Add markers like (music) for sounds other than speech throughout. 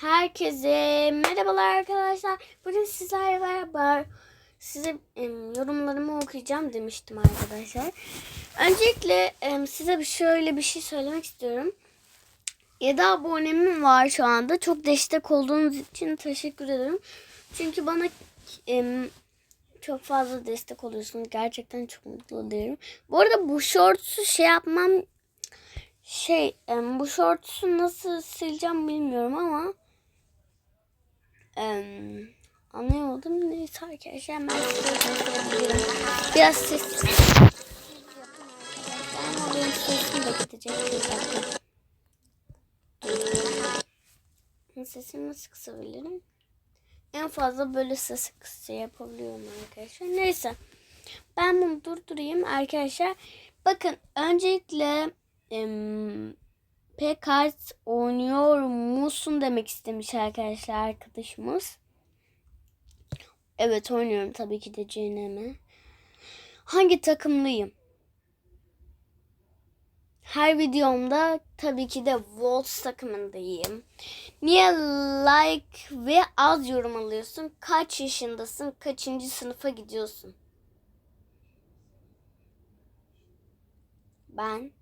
Herkese merhabalar arkadaşlar. Bugün sizlerle beraber size em, yorumlarımı okuyacağım demiştim arkadaşlar. Öncelikle em, size bir şöyle bir şey söylemek istiyorum. 7 abonem var şu anda. Çok destek olduğunuz için teşekkür ederim. Çünkü bana em, çok fazla destek oluyorsunuz. Gerçekten çok mutlu oluyorum. Bu arada bu shorts'u şey yapmam şey bu shorts'u nasıl sileceğim bilmiyorum ama em, anlayamadım. Neyse arkadaşlar hemen. Biraz ses ama benim sesim de gidecek. Bir dakika. Sesimi nasıl kısabilirim? En fazla böyle sesi kısa yapabiliyorum arkadaşlar. Neyse. Ben bunu durdurayım arkadaşlar. Bakın öncelikle em, Pekart oynuyor musun demek istemiş arkadaşlar arkadaşımız. Evet oynuyorum tabii ki de CNM. Hangi takımlıyım? Her videomda tabii ki de Wolves takımındayım. Niye like ve az yorum alıyorsun? Kaç yaşındasın? Kaçıncı sınıfa gidiyorsun? Ben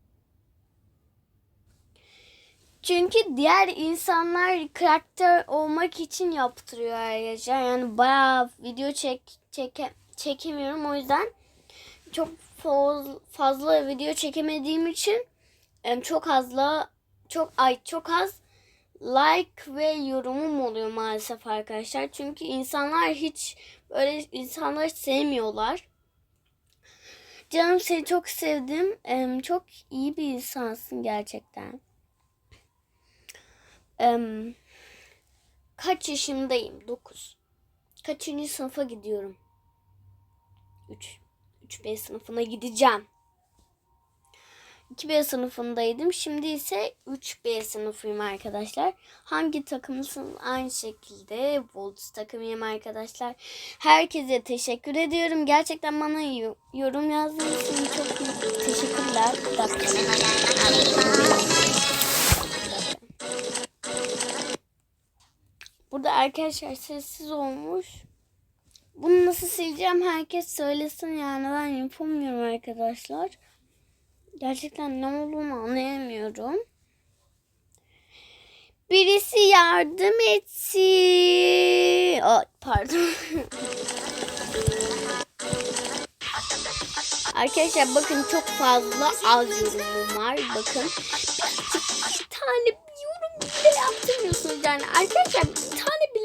çünkü diğer insanlar karakter olmak için yaptırıyor arkadaşlar. Yani bayağı video çek çeke, çekemiyorum o yüzden çok faz- fazla video çekemediğim için çok azla çok ay çok az like ve yorumum oluyor maalesef arkadaşlar. Çünkü insanlar hiç böyle insanlar sevmiyorlar. Canım seni çok sevdim. Çok iyi bir insansın gerçekten. Em, kaç yaşındayım? 9. Kaçıncı sınıfa gidiyorum? 3. 3B sınıfına gideceğim. 2B sınıfındaydım. Şimdi ise 3B sınıfıyım arkadaşlar. Hangi takımlısınız? Aynı şekilde Wolves takımıyım arkadaşlar. Herkese teşekkür ediyorum. Gerçekten bana yo- yorum yazdığınız için çok teşekkürler. Arkadaşlar sessiz olmuş. Bunu nasıl sileceğim herkes söylesin yani ben yapamıyorum arkadaşlar. Gerçekten ne olduğunu anlayamıyorum. Birisi yardım etsin. Aa, pardon. (laughs) Arkadaşlar bakın çok fazla az yorumum var. Bakın bir tane yorum bile yaptırmıyorsunuz yani. Arkadaşlar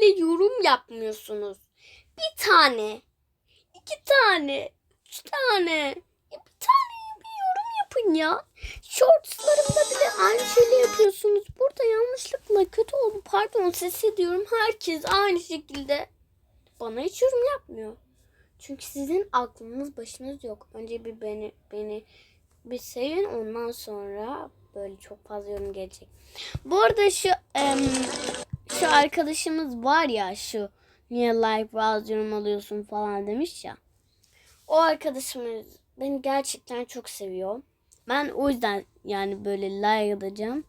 bile yorum yapmıyorsunuz. Bir tane, iki tane, üç tane. Bir tane bir yorum yapın ya. Shortslarımda bile aynı şeyleri yapıyorsunuz. Burada yanlışlıkla kötü oldu. Pardon ses ediyorum. Herkes aynı şekilde bana hiç yorum yapmıyor. Çünkü sizin aklınız başınız yok. Önce bir beni beni bir sevin ondan sonra böyle çok fazla yorum gelecek. Bu arada şu em, şu arkadaşımız var ya şu niye like az yorum alıyorsun falan demiş ya. O arkadaşımız beni gerçekten çok seviyor. Ben o yüzden yani böyle like atacağım.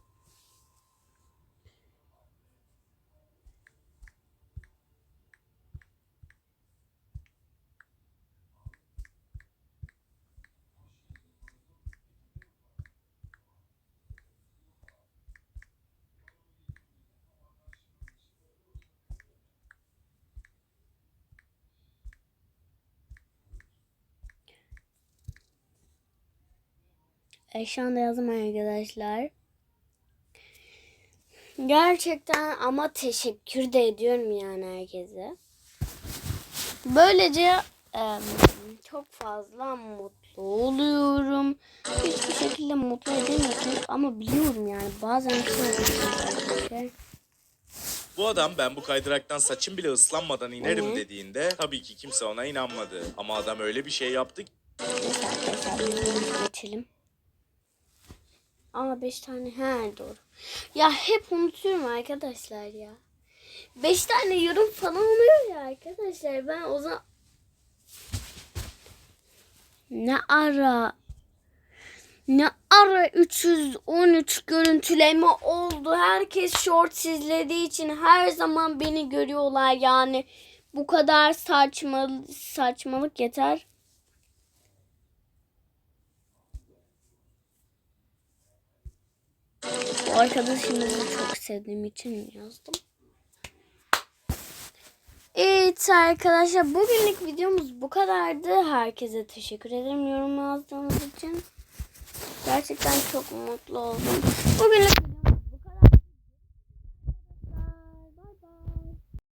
E, şu anda yazdım arkadaşlar. Gerçekten ama teşekkür de ediyorum yani herkese. Böylece em, çok fazla mutlu oluyorum. Hiçbir şekilde mutlu edemiyorsunuz ama biliyorum yani bazen şey. Bu adam ben bu kaydıraktan saçım bile ıslanmadan inerim Hı. dediğinde tabii ki kimse ona inanmadı. Ama adam öyle bir şey yaptı ki geçelim. Aa 5 tane he doğru. Ya hep unutuyorum arkadaşlar ya. 5 tane yorum falan oluyor ya arkadaşlar. Ben o zaman ne ara Ne ara 313 görüntüleme oldu. Herkes short izlediği için her zaman beni görüyorlar yani. Bu kadar saçma saçmalık yeter. Bu arkadaşımızı çok sevdiğim için yazdım. Evet arkadaşlar bugünlük videomuz bu kadardı. Herkese teşekkür ederim yorum yazdığınız için. Gerçekten çok mutlu oldum. Bugünlük